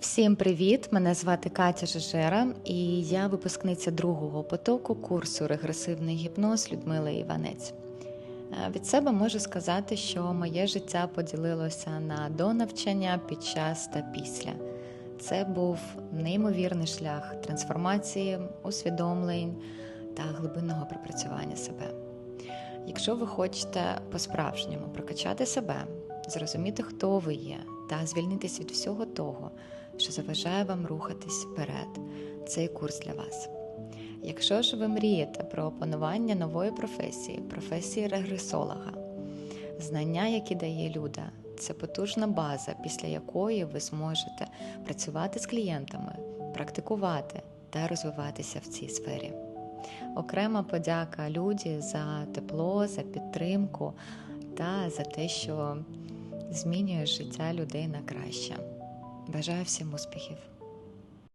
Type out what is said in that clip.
Всім привіт! Мене звати Катя Жежера, і я випускниця другого потоку курсу Регресивний гіпноз Людмили Іванець. Е, від себе можу сказати, що моє життя поділилося на донавчання, під час та після. Це був неймовірний шлях трансформації, усвідомлень та глибинного пропрацювання себе. Якщо ви хочете по-справжньому прокачати себе, зрозуміти, хто ви є, та звільнитись від всього того, що заважає вам рухатись вперед, цей курс для вас. Якщо ж ви мрієте про опанування нової професії, професії регресолога, знання, які дає Люда, це потужна база, після якої ви зможете працювати з клієнтами, практикувати та розвиватися в цій сфері. Окрема подяка Люді за тепло, за підтримку та за те, що змінює життя людей на краще. Бажаю всім успіхів!